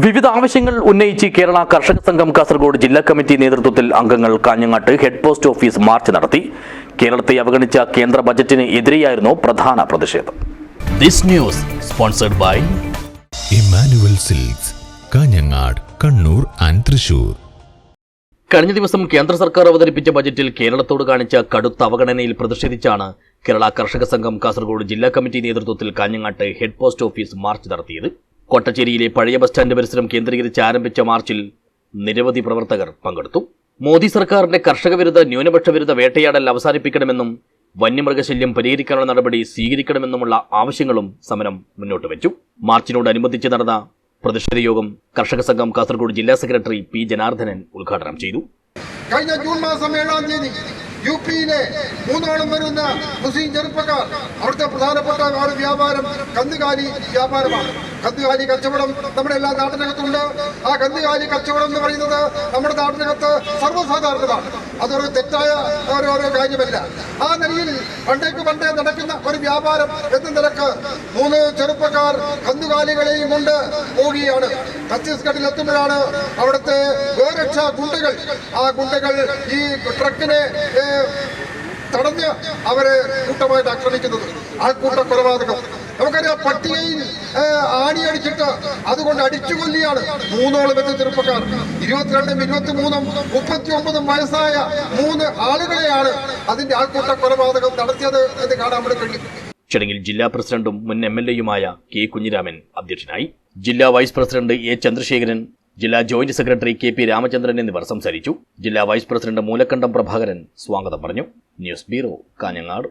വിവിധ ആവശ്യങ്ങൾ ഉന്നയിച്ച് കേരള കർഷക സംഘം കാസർഗോഡ് ജില്ലാ കമ്മിറ്റി നേതൃത്വത്തിൽ അംഗങ്ങൾ കാഞ്ഞങ്ങാട്ട് ഹെഡ് പോസ്റ്റ് ഓഫീസ് മാർച്ച് നടത്തി. കേരളത്തെ അവഗണിച്ച കേന്ദ്ര ബജറ്റിന് എതിരെയായിരുന്നു പ്രധാന പ്രതിഷേധം. This news sponsored by Emmanuel Silks Kanhangad Kannur and Thrissur. കഴിഞ്ഞ ദിവസം കേന്ദ്ര സർക്കാർ അവതരിപ്പിച്ച ബജറ്റിൽ കേരളത്തോട് കാണിച്ച കടുത്ത അവഗണനയിൽ പ്രതിഷേധിച്ചാണ് കേരള കർഷക സംഘം കാസർഗോഡ് ജില്ലാ കമ്മിറ്റി നേതൃത്വത്തിൽ കാഞ്ഞങ്ങാട്ട് ഹെഡ് പോസ്റ്റ് ഓഫീസ് മാർച്ച് നടത്തിയത്. കൊട്ടച്ചേരിയിലെ പഴയ ബസ് സ്റ്റാൻഡ് പരിസരം കേന്ദ്രീകരിച്ച് ആരംഭിച്ച മാർച്ചിൽ നിരവധി പ്രവർത്തകർ പങ്കെടുത്തു. മോദി സർക്കാരിന്റെ കർഷക വിരുദ്ധ ന്യൂനപക്ഷ വിരുദ്ധ വേട്ടയാടൽ അവസാനിപ്പിക്കണമെന്നും വന്യമൃഗശല്യം പരിഹരിക്കാനുള്ള നടപടി സ്വീകരിക്കണമെന്നുമുള്ള ആവശ്യങ്ങളും സമരം മുന്നോട്ട് വെച്ചു. മാർച്ചിനോടനുബന്ധിച്ച് നടന്ന പ്രതിഷേധ യോഗം കർഷക സംഘം കാസർഗോഡ് ജില്ലാ സെക്രട്ടറി പി ജനാർദ്ദനൻ ഉദ്ഘാടനം ചെയ്തു. കഴിഞ്ഞ ജൂൺ മാസം ഏഴാം തീയതി യു പിയിലെ മൂന്നാളും വരുന്ന മുസ്ലിം ചെറുപ്പക്കാർ. അവിടുത്തെ പ്രധാനപ്പെട്ട ഒരു വ്യാപാരം കന്നുകാലി വ്യാപാരമാണ്. കന്നുകാലി കച്ചവടം നമ്മുടെ എല്ലാ നാട്ടിനകത്തുണ്ട്. ആ കന്നുകാലി കച്ചവടം എന്ന് പറയുന്നത് നമ്മുടെ നാട്ടിനകത്ത് സർവസാധാരണമാണ്. അതൊരു തെറ്റായ ഓരോരോ കാര്യമല്ല. ആ നിലയിൽ പണ്ടേക്ക് പണ്ടേ നടക്കുന്ന ഒരു വ്യാപാരം എന്ന നിലയ്ക്ക് മൂന്ന് ചെറുപ്പക്കാർ കന്നുകാലികളെയും കൊണ്ട് പോവുകയാണ്. ഛത്തീസ്ഗഡിൽ എത്തുമ്പോഴാണ് അവിടുത്തെ ഗോരക്ഷാ ഗുണ്ടകൾ. ആ ഗുണ്ടകൾ ഈ ട്രക്കിനെ തടഞ്ഞ് അവരെ കൂട്ടമായിട്ട് ആക്രമിക്കുന്നത്. കൂട്ട കൊലപാതകം നമുക്കറിയാം പട്ടികയിൽ ആണി ആണിയടിച്ചിട്ട് അതുകൊണ്ട് അടിച്ചു കൊല്ലിയാണ് മൂന്നോളം എത്തി ചെറുപ്പക്കാർ. ഇരുപത്തിരണ്ടും ഇരുപത്തി മൂന്നും മുപ്പത്തി ഒമ്പതും വയസ്സായ മൂന്ന് ആളുകളെയാണ് അതിന്റെ ആൾക്കൂട്ട കൊലപാതകം നടത്തിയത് എന്ന് കാണാൻ വേണ്ടി കഴിയും ചടങ്ങിൽ ജില്ലാ പ്രസിഡന്റും മുൻ എം എൽ എയുമായ കെ കുഞ്ഞിരാമൻ അധ്യക്ഷനായി. ജില്ലാ വൈസ് പ്രസിഡന്റ് എ ചന്ദ്രശേഖരൻ ജില്ലാ joint secretary K P Ramachandran എന്നിവർ സംസാരിച്ചു. ജില്ലാ വൈസ് പ്രസിഡന്റ് മൂലക്കണ്ടം പ്രഭാകരൻ സ്വാഗതം പറഞ്ഞു. News bureau Kanhangad.